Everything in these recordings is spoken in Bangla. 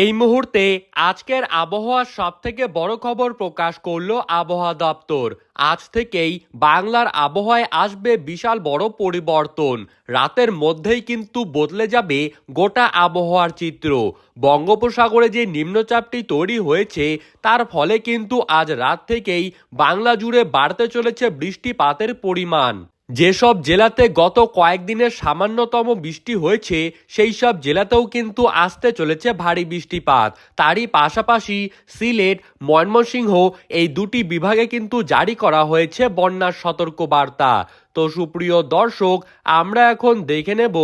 এই মুহূর্তে আজকের আবহাওয়ার সব থেকে বড় খবর প্রকাশ করল আবহাওয়া দপ্তর। আজ থেকেই বাংলার আবহাওয়ায় আসবে বিশাল বড় পরিবর্তন। রাতের মধ্যেই কিন্তু বদলে যাবে গোটা আবহাওয়ার চিত্র। বঙ্গোপসাগরে যে নিম্নচাপটি তৈরি হয়েছে, তার ফলে কিন্তু আজ রাত থেকেই বাংলা জুড়ে বাড়তে চলেছে বৃষ্টিপাতের পরিমাণ। যেসব জেলাতে গত কয়েকদিনের সামান্যতম বৃষ্টি হয়েছে সেই সব জেলাতেও কিন্তু আসতে চলেছে ভারী বৃষ্টিপাত। তারই পাশাপাশি সিলেট, ময়মনসিংহ এই দুটি বিভাগে কিন্তু জারি করা হয়েছে বন্যার সতর্কবার্তা। তো সুপ্রিয় দর্শক, আমরা এখন দেখে নেব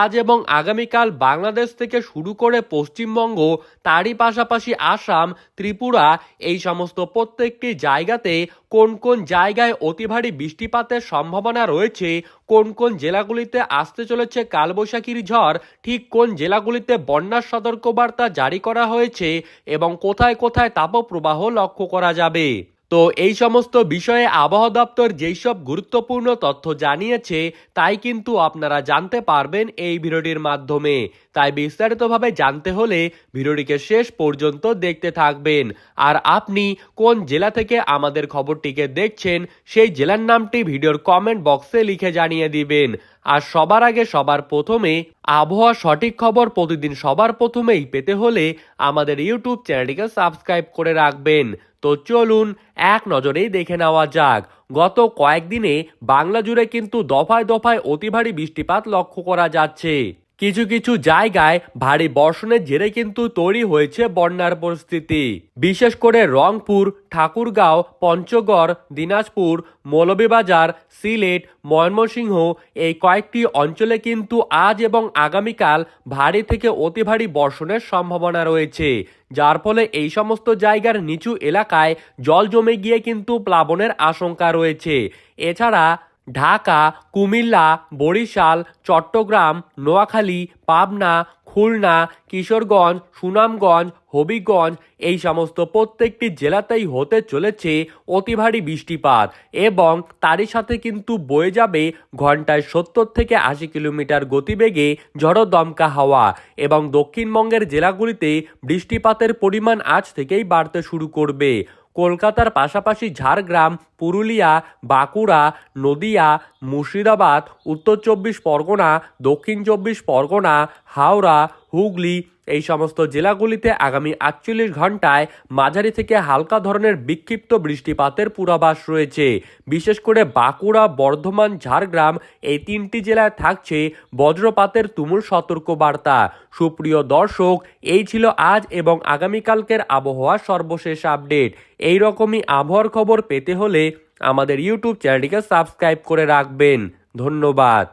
আজ এবং আগামীকাল বাংলাদেশ থেকে শুরু করে পশ্চিমবঙ্গ, তারই পাশাপাশি আসাম, ত্রিপুরা, এই সমস্ত প্রত্যেকটি জায়গাতে কোন কোন জায়গায় অতি ভারী বৃষ্টিপাতের সম্ভাবনা রয়েছে, কোন কোন জেলাগুলিতে আসতে চলেছে কালবৈশাখীর ঝড়, ঠিক কোন জেলাগুলিতে বন্যার সতর্কবার্তা জারি করা হয়েছে এবং কোথায় কোথায় তাপপ্রবাহ লক্ষ্য করা যাবে। তো এই সমস্ত বিষয়ে আবহাওয়া দপ্তর যেই সব গুরুত্বপূর্ণ তথ্য জানিয়েছে, তাই কিন্তু আপনারা জানতে পারবেন এই ভিডিওটির মাধ্যমে। তাই বিস্তারিতভাবে জানতে হলে ভিডিওটিকে শেষ পর্যন্ত দেখতে থাকবেন। আর আপনি কোন জেলা থেকে আমাদের খবরটিকে দেখছেন, সেই জেলার নামটি ভিডিওর কমেন্ট বক্সে লিখে জানিয়ে দিবেন। আর সবার আগে সবার প্রথমে আবহাওয়া সঠিক খবর প্রতিদিন সবার প্রথমেই পেতে হলে আমাদের ইউটিউব চ্যানেলটিকে সাবস্ক্রাইব করে রাখবেন। তো চলুন, এক নজরেই দেখে নেওয়া যাক। গত কয়েকদিনে বাংলা জুড়ে কিন্তু দফায় দফায় অতি ভারী বৃষ্টিপাত লক্ষ্য করা যাচ্ছে। কিছু কিছু জায়গায় ভারী বর্ষণের জেরে কিন্তু তৈরি হয়েছে বন্যার পরিস্থিতি। বিশেষ করে রংপুর, ঠাকুরগাঁও, পঞ্চগড়, দিনাজপুর, মৌলভীবাজার, সিলেট, ময়মনসিংহ এই কয়েকটি অঞ্চলে কিন্তু আজ এবং আগামীকাল ভারী থেকে অতি ভারী বর্ষণের সম্ভাবনা রয়েছে। যার ফলে এই সমস্ত জায়গার নিচু এলাকায় জল জমে গিয়ে কিন্তু প্লাবনের আশঙ্কা রয়েছে। এছাড়া ঢাকা, কুমিল্লা, বরিশাল, চট্টগ্রাম, নোয়াখালী, পাবনা, খুলনা, কিশোরগঞ্জ, সুনামগঞ্জ, হবিগঞ্জ এই সমস্ত প্রত্যেকটি জেলাতেই হতে চলেছে অতি ভারী বৃষ্টিপাত এবং তারই সাথে কিন্তু বয়ে যাবে ঘন্টায় সত্তর থেকে আশি কিলোমিটার গতিবেগে ঝড়ো দমকা হাওয়া এবং দক্ষিণবঙ্গের জেলাগুলিতে বৃষ্টিপাতের পরিমাণ আজ থেকেই বাড়তে শুরু করবে। কলকাতার পাশাপাশি ঝাড়গ্রাম, পুরুলিয়া, বাঁকুড়া, নদিয়া, মুর্শিদাবাদ, উত্তর চব্বিশ পরগনা, দক্ষিণ চব্বিশ পরগনা, হাওড়া, হুগলি এই সমস্ত জেলাগুলিতে আগামী আটচল্লিশ ঘন্টায় মাঝারি থেকে হালকা ধরনের বিক্ষিপ্ত বৃষ্টিপাতের পূর্বাভাস রয়েছে। বিশেষ করে বাঁকুড়া, বর্ধমান, ঝাড়গ্রাম এই তিনটি জেলায় থাকছে বজ্রপাতের তুমুল সতর্কবার্তা। সুপ্রিয় দর্শক, এই ছিল আজ এবং আগামীকালকের আবহাওয়ার সর্বশেষ আপডেট। এই রকমই আবহাওয়ার খবর পেতে হলে আমাদের ইউটিউব চ্যানেলটিকে সাবস্ক্রাইব করে রাখবেন। ধন্যবাদ।